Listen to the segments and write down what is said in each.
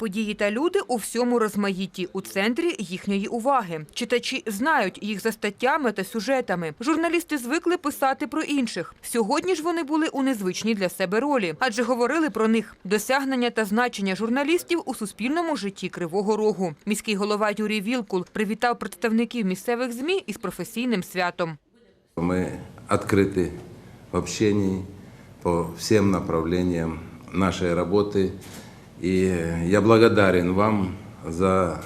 Події та люди у всьому розмаїтті у центрі їхньої уваги. Читачі знають їх за статтями та сюжетами. Журналісти звикли писати про інших. Сьогодні ж вони були у незвичній для себе ролі, адже говорили про них досягнення та значення журналістів у суспільному житті Кривого Рогу. Міський голова Юрій Вілкул привітав представників місцевих змі із професійним святом. Мы открыты в общении по всем направлениям нашей работы. И я благодарен вам за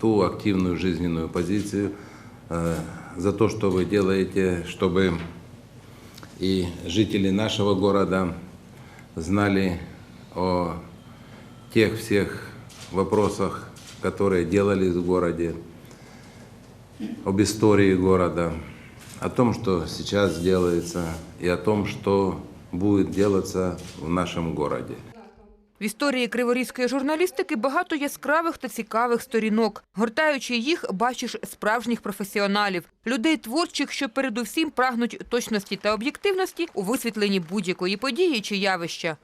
ту активную жизненную позицию, э, за то, что вы делаете, чтобы и жители нашего города знали о тех всех вопросах, которые делались в городе, об истории города, о том, что сейчас делается, и о том, что будет делаться в нашем городе. В історії криворізької журналістики багато яскравих та цікавих сторінок. Гортаючи їх, бачиш справжніх професіоналів, людей творчих, що передусім прагнуть точності та об'єктивності у висвітленні будь-якої події чи явища.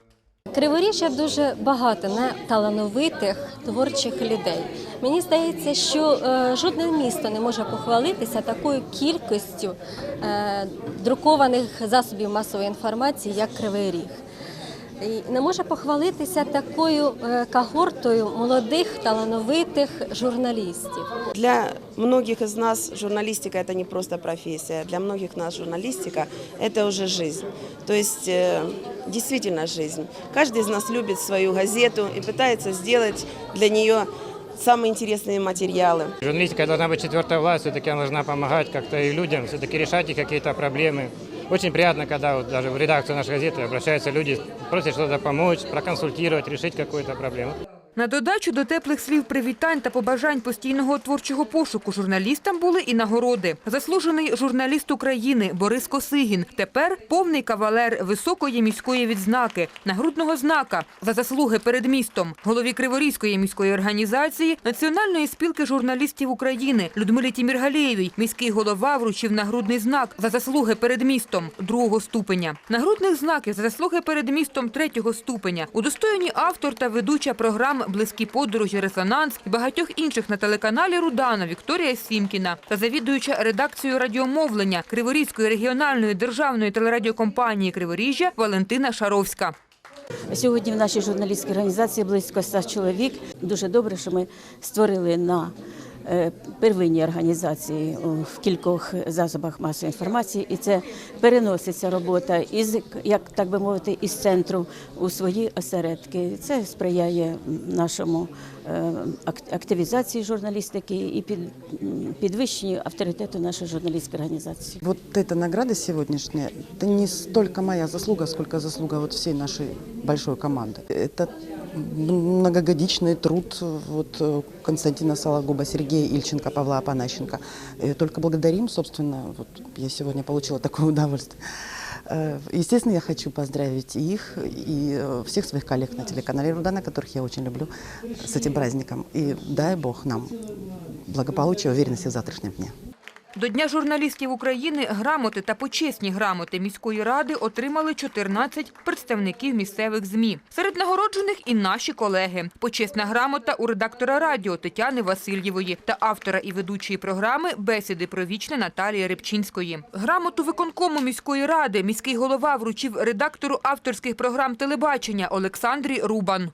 Криворіжжя дуже багато неталановитих творчих людей. Мені здається, що е, жодне місто не може похвалитися такою кількістю е, друкованих засобів масової інформації, як Кривий Ріг І не може похвалитися такою е, когортою молодих талановитих журналістів. Для многих из нас журналистика это не просто профессия, для многих нас журналистика это уже жизнь. То есть э, действительно жизнь. Каждый из нас любит свою газету и пытается сделать для нее самые интересные материалы. Журналистика должна быть четвертая власть, все-таки она должна помогать как-то и людям, все-таки решать их какие-то проблемы. Очень приятно, когда вот даже в редакцию нашей газеты обращаются люди, просят что-то помочь, проконсультировать, решить какую-то проблему. На додачу до теплих слів привітань та побажань постійного творчого пошуку журналістам були і нагороди. Заслужений журналіст України Борис Косигін. Тепер повний кавалер високої міської відзнаки, нагрудного знака за заслуги перед містом, голові Криворізької міської організації Національної спілки журналістів України Людмилі Тіміргалєєвій. Міський голова вручив нагрудний знак за заслуги перед містом другого ступеня. Нагрудних знаків за заслуги перед містом третього ступеня удостоєні автор та ведуча програм Близькі подорожі, резонанс і багатьох інших на телеканалі Рудана Вікторія Сімкіна та завідуюча редакцією радіомовлення Криворізької регіональної державної телерадіокомпанії Криворіжжя Валентина Шаровська. Сьогодні в нашій журналістській організації близько 100 чоловік. Дуже добре, що ми створили на е, первинній організації о, в кількох засобах масової інформації, і це переноситься робота із, як так би мовити, із центру у свої осередки. Це сприяє нашому е, ак- активізації журналістики і під, м, підвищенню авторитету нашої журналістської організації. Вот эта награда сегодняшняя, это не столько моя заслуга, сколько заслуга вот всей нашей большой команды. Это многогодичный труд вот, э, Константина Сологуба, Сергея Ильченко, Павла Апанащенко. И только благодарим, собственно, вот я сегодня получила такое удовольствие. Э, Естественно, я хочу поздравить и их, и э, всех своих коллег на телеканале Рудана, которых я очень люблю, с этим праздником. И дай Бог нам благополучия и уверенности в завтрашнем дне. До Дня журналістів України грамоти та почесні грамоти міської ради отримали 14 представників місцевих ЗМІ. Серед нагороджених і наші колеги. Почесна грамота у редактора радіо Тетяни Васильєвої та автора і ведучої програми «Бесіди про вічне» Наталії Рибчинської. Грамоту виконкому міської ради міський голова вручив редактору авторських програм телебачення Олександрі Рубан.